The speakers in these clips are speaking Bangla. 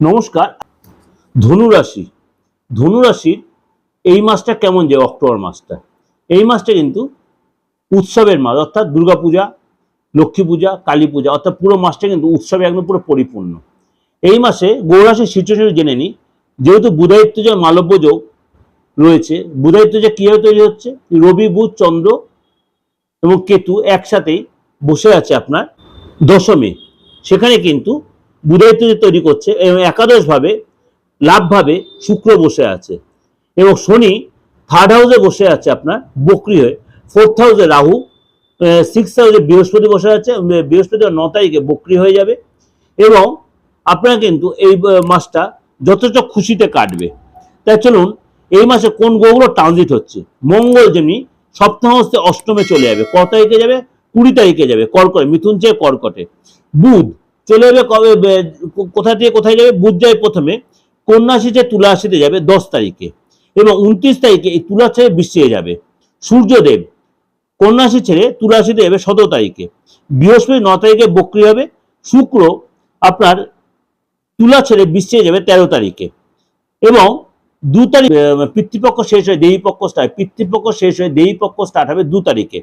নমস্কার ধনুরাশি ধনুরাশির এই মাসটা কেমন যায় অক্টোবর মাসটা? এই মাসটা কিন্তু উৎসবের মাস, অর্থাৎ দুর্গাপূজা, লক্ষ্মী পূজা, কালী পূজা, অর্থাৎ পুরো মাসটা কিন্তু উৎসবে একদম পুরো পরিপূর্ণ। এই মাসে গৌরাশির সিচুয়েশন জেনে নিই। যেহেতু বুধায়িত্ব যে মালব্য যোগ রয়েছে বুধায়িত্ব যে কীভাবে তৈরি হচ্ছে? রবি, বুধ, চন্দ্র এবং কেতু একসাথেই বসে আছে আপনার দশমে। সেখানে কিন্তু বুধায়িত্ব যে তৈরি করছে এবং একাদশভাবে, লাভভাবে শুক্র বসে আছে। এবং শনি থার্ড হাউসে বসে আছে আপনার, বকরি হয়ে। ফোর্থ হাউসে রাহু সিক্স হাউসে বৃহস্পতি বসে আছে বৃহস্পতি ন তারিখে বকরি হয়ে যাবে। এবং আপনারা কিন্তু এই মাসটা যথেষ্ট খুশিতে কাটবে। তাই চলুন, এই মাসে কোন গ্রহগুলো ট্রানজিট হচ্ছে? মঙ্গল যেমনি সপ্তম হস্তে অষ্টমে চলে যাবে। ক তারিখে যাবে? কুড়ি তারিখে যাবে, কর্কটে, মিথুন চেয়ে কর্কটে। বুধ চলে যাবে কবে কোথা থেকে কোথায় যাবে? বুধ যায় প্রথমে। কন্যা রাশিতে তুলা যাবে দশ তারিখে এবং উনত্রিশ তারিখে এই তুলা ছেড়ে বৃশ্চিকে যাবে। সূর্যদেব কন্যা ছেড়ে তুলা যাবে সতেরো তারিখে। বৃহস্পতি ন তারিখে বক্রি হবে। শুক্র আপনার তুলা ছেড়ে বৃশ্চিকে যাবে তেরো তারিখে। এবং দু তারিখ পিতৃপক্ষ শেষ হয়ে দেবীপক্ষ স্টার্ট পিতৃপক্ষ শেষ হয়ে দেবীপক্ষ স্টার্ট হবে দু তারিখে।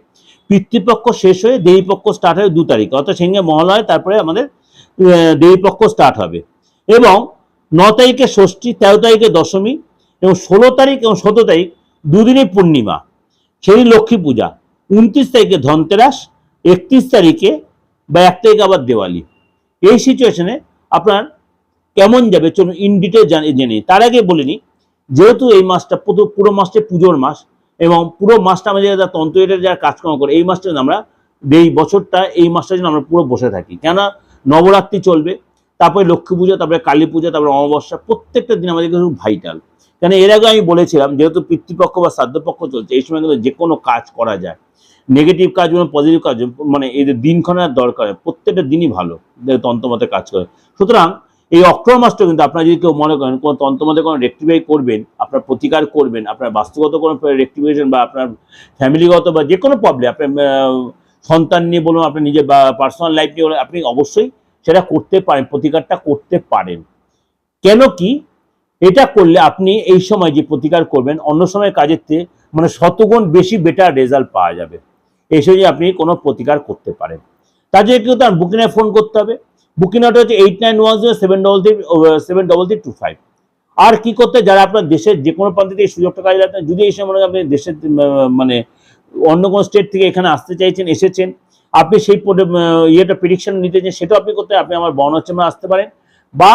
পিতৃপক্ষ শেষ হয়ে দেবীপক্ষ স্টার্ট হবে দু তারিখে। অর্থাৎ সঙ্গে মহালয়, তারপরে আমাদের দেবীপক্ষ স্টার্ট হবে। এবং ন তারিখে ষষ্ঠী, তেরো তারিখে দশমী, এবং ষোলো তারিখ এবং সতেরো তারিখ দুদিনে পূর্ণিমা। সেই লক্ষ্মী পূজা। উনত্রিশ তারিখে ধনতেরাস, একত্রিশ তারিখে বা এক তারিখে আবার দেওয়ালি। এই সিচুয়েশনে আপনার কেমন যাবে চলুন ইন ডিটেল জেনে। তার আগে বলে নিই, যেহেতু এই মাসটা পুরো মাসটা পুজোর মাস, এবং পুরো মাসটা আমাদের যারা তন্ত্রের যারা কাজকর্ম করে, এই মাসটা আমরা, এই বছরটা, এই মাসটা যেন আমরা পুরো বসে থাকি। কেননা নবরাত্রি চলবে, তারপরে লক্ষ্মী পুজো, তারপরে কালী পুজো, তারপরে অমাবস্যা, প্রত্যেকটা দিন আমাদের কিন্তু ভাইটাল কেন এর আগে আমি বলেছিলাম, যেহেতু পিতৃপক্ষ বা শ্রাদ্ধপক্ষ চলছে, এই সময় কিন্তু যে কোনো কাজ করা যায়। নেগেটিভ কাজ এবং পজিটিভ কাজ মানে এই এদের দিনক্ষণের দরকার প্রত্যেকটা দিনই ভালো তন্ত্রমতে কাজ করে। সুতরাং এই অক্টোবর মাসটা কিন্তু আপনারা যদি কেউ মনে করেন, কোনো তন্ত্রমতে কোনো রেক্টিফাই করবেন, আপনার প্রতিকার করবেন, আপনার বাস্তুগত কোনো রেক্টিফিকেশন বা আপনার ফ্যামিলিগত বা যে কোনো প্রবলেম আপনার সন্তান নিয়ে বলুন, আপনি নিজের পার্সোনাল লাইফ নিয়ে বলুন, আপনি অবশ্যই সেটা করতে পারেন, প্রতিকারটা করতে পারেন। কেন কি? এটা করলে আপনি এই সময় যে প্রতিকার করবেন, অন্য সময় কাজের চেয়ে মানে শতগুণ বেশি বেটার রেজাল্ট পাওয়া যাবে। এই সময় আপনি কোনো প্রতিকার করতে পারেন। তার জন্য কিন্তু তার বুকিংয়ে ফোন করতে হবে। বুকিং আউট হচ্ছে eight nine one zero seven double three seven double three two five আর কি করতে যারা আপনার দেশের যে কোনো প্রান্তে এই সুযোগটা কাজে যদি এই সময় আপনি দেশের মানে অন্য কোনো স্টেট থেকে এখানে আসতে চাইছেন, এসেছেন, আপনি সেই ইয়েটা প্রিডিকশন নিতে চান সেটাও আপনি করতে, আপনি আমার বর্ণ চেম্বার আসতে পারেন বা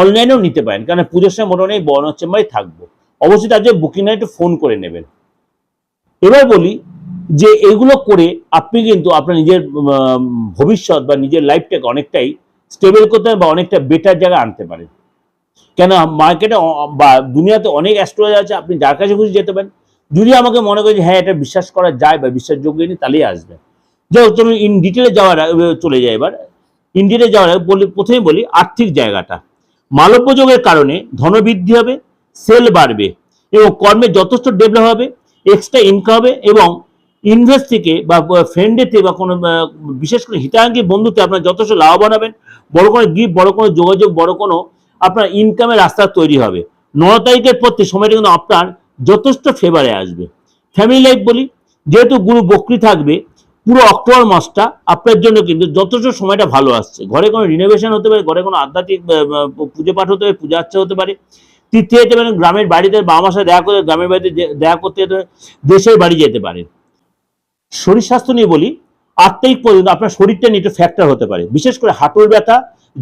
অনলাইনেও নিতে পারেন, কারণ পুজোর সময় মোটামুটি বর্ণ চেম্বারে থাকব। অবশ্যই তার জন্য বুকিং একটু ফোন করে নেবেন। এবার বলি যে এগুলো করে আপনি কিন্তু আপনার নিজের ভবিষ্যৎ বা নিজের লাইফটাকে অনেকটাই স্টেবল করতে পারেন বা অনেকটা বেটার জায়গায় আনতে পারেন। কেন মার্কেটে বা দুনিয়াতে অনেক অ্যাস্ট্রোলজার আছে, আপনি যার কাছে খুশি যেতে পারেন যদি আমাকে মনে করেন যে হ্যাঁ এটা বিশ্বাস করা যায় বা বিশ্বাসযোগ্য নেই, তাহলেই আসবে। যাই চলুন ইন ডিটেলে যাওয়ার চলে যায় এবার। ইন ডিটেলে যাওয়ার বলি প্রথমে বলি, আর্থিক জায়গাটা। মালব্য যোগের কারণে ধনবৃদ্ধি হবে সেল বাড়বে এবং কর্মে যথেষ্ট ডেভেলপ হবে এক্সট্রা ইনকাম হবে এবং ইনভেস্ট থেকে বা ফ্রেন্ডেতে বা কোনো বিশেষ করে হিতাঙ্গী বন্ধুতে আপনার যথেষ্ট লাভবান হবেন। বড় কোনো গিফট বড় কোনো যোগাযোগ, বড় কোনো আপনার ইনকামের রাস্তা তৈরি হবে। ন তারিখের পর সময়টা কিন্তু আপনার যথেষ্ট ফেভারে আসবে। ফ্যামিলি লাইফ বলি, যেহেতু গুরু বকরি থাকবে, পুরো অক্টোবর মাসটা আপনার জন্য কিন্তু যথেষ্ট সময়টা ভালো আসছে। ঘরে কোনো রিনোভেশন হতে পারে, ঘরে কোনো আধ্যাত্মিক পুজো পাঠ হতে পারে পূজা আর্চা হতে পারে। তীর্থে যেতে পারেন গ্রামের বাড়িতে বাবা সাথে দেখা করে, গ্রামের বাড়িতে দেখা করতে যেতে দেশের বাড়ি যেতে পারেন শরীর স্বাস্থ্য নিয়ে বলি তারিখ পর্যন্ত আপনার শরীরটা নিয়ে একটু ফ্যাক্টর হতে পারে। বিশেষ করে হাঁটুর ব্যথা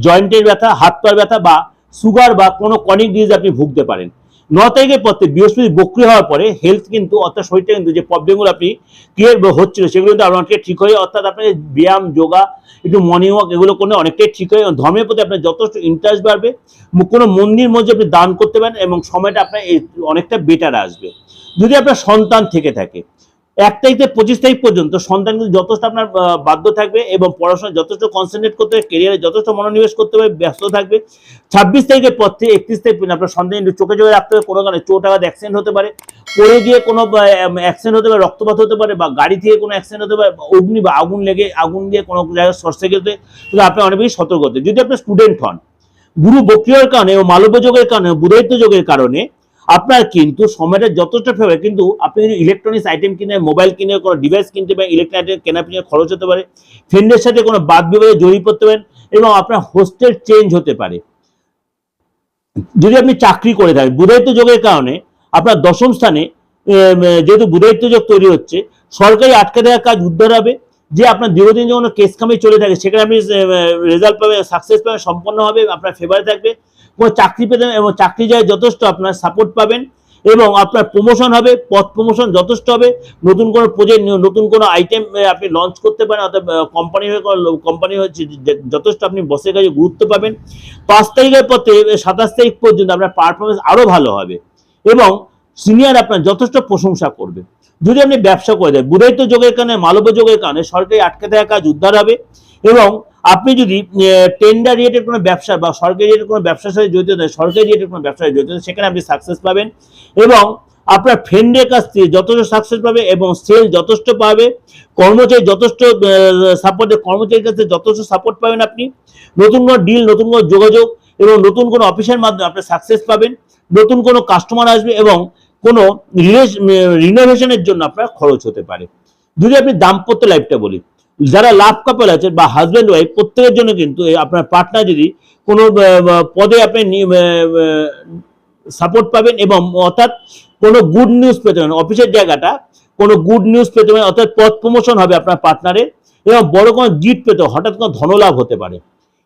জয়েন্টের ব্যথা হাত পায়ের ব্যথা বা সুগার বা কোনো কনিক ডিজিজ আপনি ভুগতে পারেন। ন তারিখের পর থেকে বৃহস্পতি বক্রি হওয়ার পরে হেলথ কিন্তু অর্থাৎ শরীরটা কিন্তু যে প্রবলেমগুলো আপনি ক্রিয়েট হচ্ছিল, সেগুলো কিন্তু অনেকটাই ঠিক হয়ে অর্থাৎ আপনার ব্যায়াম, যোগা, একটু মর্নিং ওয়াক এগুলো করলে অনেকটাই ঠিক হয়ে এবং ধর্মের প্রতি আপনার যথেষ্ট ইন্টারেস্ট বাড়বে। কোনো মন্দির মধ্যে আপনি দান করতে পারেন এবং সময়টা আপনার অনেকটা বেটার আসবে। যদি আপনার সন্তান থেকে থাকে এক তারিখ থেকে পঁচিশ তারিখ পর্যন্ত সন্তান কিন্তু যথেষ্ট আপনার বাধ্য থাকবে এবং পড়াশোনা যথেষ্ট কনসেন্ট্রেট করতে হবে কেরিয়ারে যথেষ্ট মনোনিবেশ করতে হবে, ব্যস্ত থাকবে। ছাব্বিশ তারিখের পর থেকে একত্রিশ তারিখ পর্যন্ত আপনার সন্তান একটু চোখে চোখে রাখতে হবে, কোনো কারণে চোট আঘাত অ্যাক্সিডেন্ট হতে পারে। পড়ে গিয়ে কোনো অ্যাক্সিডেন্ট হতে পারে, রক্তপাত হতে পারে বা গাড়ি থেকে কোনো অ্যাক্সিডেন্ট হতে পারে অগ্নি বা আগুন লেগে, আগুন দিয়ে কোনো জায়গায় সার্কিট হতে আপনি অনেক বেশি সতর্ক হতে যদি আপনি স্টুডেন্ট হন, গুরু বক্রিয়ার কারণে ও মালব্য যোগের কারণে বুধায়িত্ব যোগের কারণে আপনার কিন্তু সময়টা যথেষ্ট ফেভার কিন্তু আপনি যদি ইলেকট্রনিক্স আইটেম কিনে মোবাইল কিনে কোনো ডিভাইস কিনতে পারেন ইলেকট্রনিক আইটেম কেনা পিছনে খরচ হতে পারে ফ্রেন্ডের সাথে কোনো বাদ বিবাদে জড়িয়ে পড়তে পারেন এবং আপনার হোস্টেল চেঞ্জ হতে পারে। যদি আপনি চাকরি করে থাকেন বুধায়িত্ব যোগের কারণে আপনার দশম স্থানে যেহেতু বুধায়িত্ব যোগ তৈরি হচ্ছে, সরকারি আটকে দেওয়া কাজ উদ্ধার হবে, যে আপনার দীর্ঘদিন যখন কেস কামে চলে থাকে, সেখানে আপনি রেজাল্ট পাবেন সাকসেস পাবেন, সম্পন্ন হবে, আপনার ফেভারে থাকবে। কোনো চাকরি পেতেন এবং চাকরি যায় যথেষ্ট আপনার সাপোর্ট পাবেন এবং আপনার প্রমোশন হবে পথ প্রমোশন যথেষ্ট হবে। নতুন কোনো প্রজেক্ট নতুন কোনো আইটেম আপনি লঞ্চ করতে পারেন, অর্থাৎ কোম্পানি হয়ে কোম্পানি হচ্ছে যে- যথেষ্ট আপনি বসের কাছে গুরুত্ব পাবেন। পাঁচ তারিখের পর সাতাশ তারিখ পর্যন্ত আপনার পারফরমেন্স আরও ভালো হবে এবং সিনিয়র আপনার যথেষ্ট প্রশংসা করবে। যদি আপনি ব্যবসা করে দেন বুধায়িত্ব যোগের কারণে, মালব্য যোগের কারণে সরকারি আটকে থাকা কাজ উদ্ধার হবে। এবং আপনি যদি টেন্ডার রিলেটেড কোনো ব্যবসা বা সরকারি রিলেটেড কোনো ব্যবসার সাথে জড়িত থাকেন সরকারি রিলেটেড কোনো ব্যবসায় জড়িত সেখানে আপনি সাকসেস পাবেন এবং আপনার ফ্রেন্ডের কাছ থেকে যথেষ্ট সাকসেস পাবে এবং সেল যথেষ্ট পাবে, কর্মচারী যথেষ্ট সাপোর্ট কর্মচারীর কাছে যথেষ্ট সাপোর্ট পাবেন আপনি, নতুন কোনো ডিল নতুন কোনো যোগাযোগ এবং নতুন কোনো অফিসের মাধ্যমে আপনি সাকসেস পাবেন, নতুন কোনো কাস্টমার আসবে এবং কোনো রিনোভেশনের জন্য আপনার খরচ হতে পারে। যদি আপনি দাম্পত্য লাইফটা বলি। যারা লাভ কাপল আছে বা হাজব্যান্ড ওয়াইফ প্রত্যেকের জন্য কিন্তু আপনার পার্টনার যদি কোনো পদে আপনি সাপোর্ট পাবেন এবং অর্থাৎ কোনো গুড নিউজ পেতে পারেন। অফিসের জায়গাটা কোনো গুড নিউজ পেতে পারেন, অর্থাৎ পদ প্রমোশন হবে আপনার পার্টনারের এবং বড় কোনো গিফট পেতে, হঠাৎ কোনো ধনলাভ হতে পারে।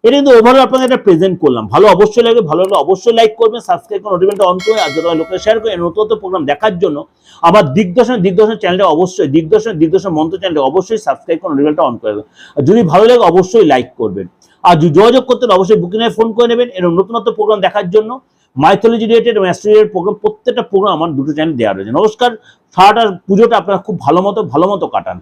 এটা কিন্তু ওভারঅল আপনাকে একটা প্রেজেন্ট করলাম। ভালো অবশ্যই লাগে ভালো লাগলে অবশ্যই লাইক করবেন সাবস্ক্রাইব করে নোটিফিকেশনটা অন করে আর যত লোকে শেয়ার করে নতুন নতুন প্রোগ্রাম দেখার জন্য আমার দিগদর্শন দিগদর্শন চ্যানেলটা অবশ্যই, দিগদর্শন দিগদর্শন মন্ত্র চ্যানেলটা অবশ্যই সাবস্ক্রাইব করে নোটিফিকেশনটা অন করে দেবেন। আর যদি ভালো লাগে অবশ্যই লাইক করবেন। আর যোগাযোগ করতে হলে অবশ্যই বুকিংয়ে ফোন করে নেবেন। এরকম নতুন নতুন প্রোগ্রাম দেখার জন্য মাইথোলজি রিলেটেড এবং অ্যাস্ট্রোলজির প্রোগ্রাম প্রত্যেকটা প্রোগ্রাম আমার দুটো চ্যানেল দেওয়া রয়েছে। নমস্কার, সারাটা পুজোটা আপনারা খুব ভালো মতো ভালো মতো কাটান।